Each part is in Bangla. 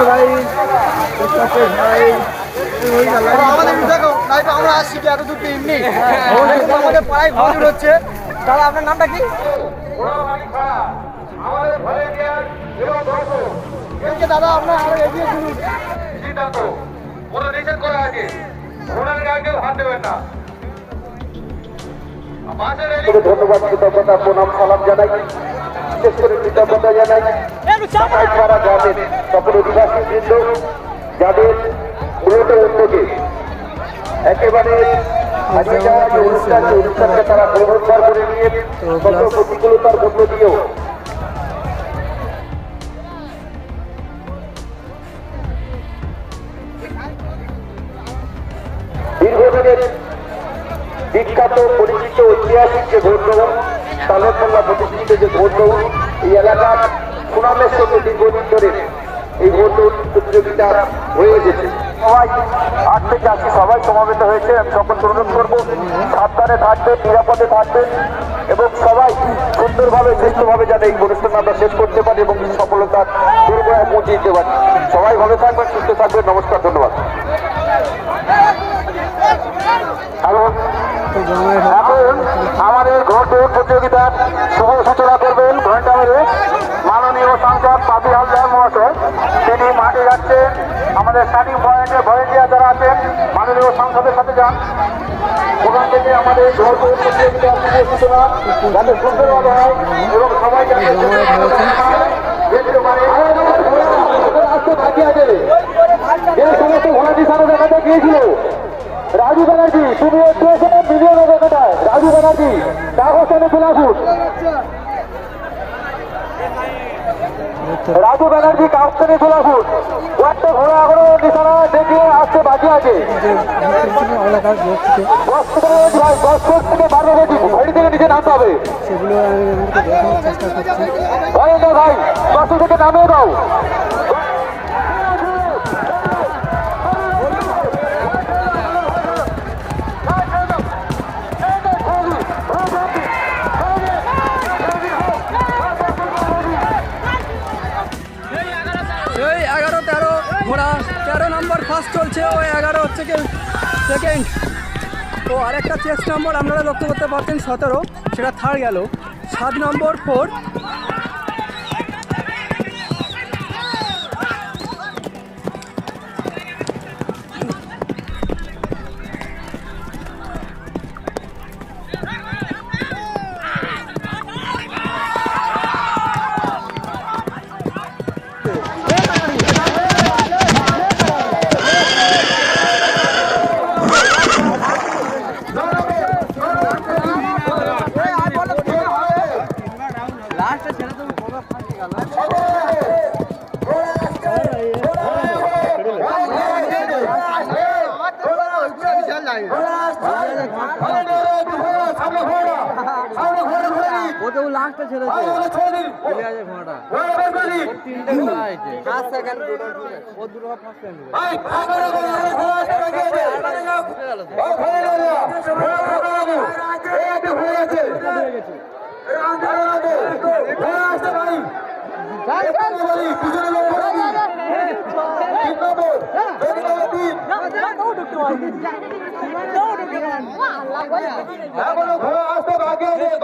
ভাই দেখতে ভাই আমাদের দেখো নাইতো আমরা আসছি কি এত দূর টিম নেই আমাদের পাড়ায় হচ্ছে দাদা আপনার নামটা কি? দাদা আপনার আরও এগিয়ে শুনুন সিদ্ধান্ত। ওরা নিষেধ করা আছে ওনার গায়ে হাত দেবেন না। ধন্যবাদ কৃতজ্ঞতা প্রণাম সালাম জানাই। বিশেষ করে কৃতজ্ঞতা জানাই গ্রামের সকল অধিবাসী বৃন্দ যাদের মূলত উদ্যোগে একেবারে হাজিরা যে অনুষ্ঠান সেই অনুষ্ঠানকে তারা পুনরুদ্ধার করে নিয়ে কত প্রতিকূলতার মধ্য দিয়েও দীর্ঘদিনের বিখ্যাত পরিচিত ঐতিহাসিক যে ভোট তালতমোল্লা প্রতিষ্ঠিত যে ভোট গ্রহণ এই এলাকার সুনামের সঙ্গে দীর্ঘদিন ধরে এই ভোট প্রতিযোগিতা হয়ে এসেছে। সবাই, আট থেকে আশি সবাই সমাবেত হয়েছে, আমি সকলকে অনুরোধ করব, সাবধানে থাকবেন, নিরাপদে থাকবেন এবং সবাই সুন্দরভাবে সুস্থভাবে যাতে এই অনুষ্ঠান আমরা শেষ করতে পারি এবং সফলতার দুর্গয় পৌঁছে দিতে পারি। সবাই ভালো থাকবেন, সুস্থ থাকবেন, নমস্কার, ধন্যবাদ। এখন আমাদের ঘর দৌড় প্রতিযোগিতার শুভ সূচনা করবেন ঘণ্টা মেরে মাননীয় সাংসদ পাপি হালদার মহাশয়। তিনি মাঠে যাচ্ছেন আমাদের স্টার্টিং পয়েন্টে ভলেন্টিয়ার যারা আছেন মাননীয় সাংসদের সাথে যান। ওখান থেকে আমাদের ঘর দৌড় প্রতিযোগিতার শুভ সূচনা যাতে সুন্দরভাবে হয় এবং সবাই যাতে দেখতে পারে বাকি আছে যে সমস্ত ঘোড়াটি সারা দেখাতে গিয়েছিল। রাজু ব্যানার্জি তুমি এনে আসুন। রাজু ব্যানার্জি এনে চলে আসুন। কয়েকটা ঘোড়া এখনও নিশানা দেখে আসতে বাকি আছে। দশ থেকে বারো ঘড়ি নিচে নামতে হবে সেগুলো ভাই দশ থেকে নামিয়ে দাও। ঘোড়া তেরো নম্বর ফার্স্ট চলছে। ও এগারো হচ্ছে সেকেন্ড তো আরেকটা চেস্ট নম্বর আপনারা লক্ষ্য করতে পারছেন, সতেরো। সেটা থার্ড গেল। সাত নম্বর ফোর ওতেও লাস্টটা ছেড়েছে চলে আছে ঘোড়াটা তিনটে ঘোড়া আছে ফার্স্ট সেকেন্ড ও দুটো ফার্স্ট সেকেন্ড এখনও ঘোড়া আসতে বাকি আছে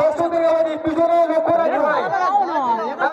দর্শকদের পিছনে লক্ষ্য রাখতে হয়